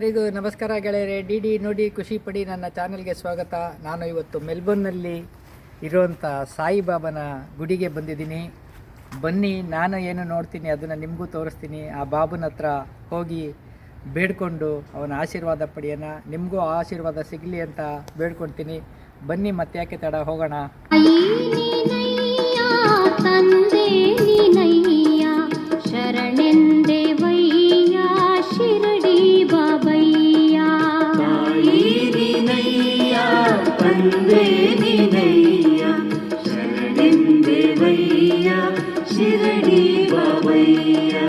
ಎಲ್ಲರಿಗೂ ನಮಸ್ಕಾರ ಗೆಳೆಯರೆ. ಡಿ ಡಿ ನೋಡಿ ಖುಷಿ ಪಡಿ ನನ್ನ ಚಾನಲ್ಗೆ ಸ್ವಾಗತ. ನಾನು ಇವತ್ತು ಮೆಲ್ಬೋರ್ನಲ್ಲಿ ಇರುವಂಥ ಸಾಯಿಬಾಬನ ಗುಡಿಗೆ ಬಂದಿದ್ದೀನಿ. ಬನ್ನಿ, ನಾನು ಏನು ನೋಡ್ತೀನಿ ಅದನ್ನು ನಿಮಗೂ ತೋರಿಸ್ತೀನಿ. ಆ ಬಾಬನ ಹತ್ರ ಹೋಗಿ ಬೇಡ್ಕೊಂಡು ಅವನ ಆಶೀರ್ವಾದ ಪಡೆಯೋಣ. ನಿಮಗೂ ಆಶೀರ್ವಾದ ಸಿಗಲಿ ಅಂತ ಬೇಡ್ಕೊಳ್ತೀನಿ. ಬನ್ನಿ ಮತ್ತೆ ಯಾಕೆ ತಡ, ಹೋಗೋಣ. ನೀನಯ್ಯ शिरडी बाबैया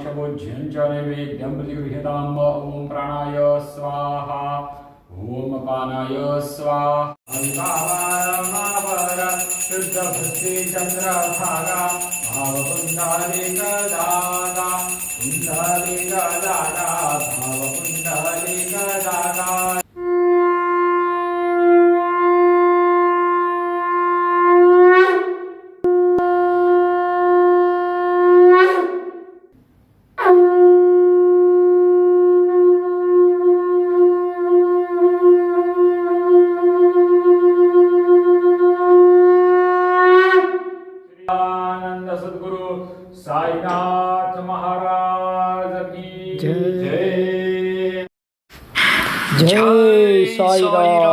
क्षमोज्यं च नैवेद्यं प्रतिगृह्यताम् ॐ प्राणाय स्वाहा। ॐ पानाय स्वाहा। अल्पावारमावर शुद्धभक्ति चन्द्रभागा भावपुण्डालिकदागा पुण्डालिकदागा મહારાજ જય જય સાંઈરામ.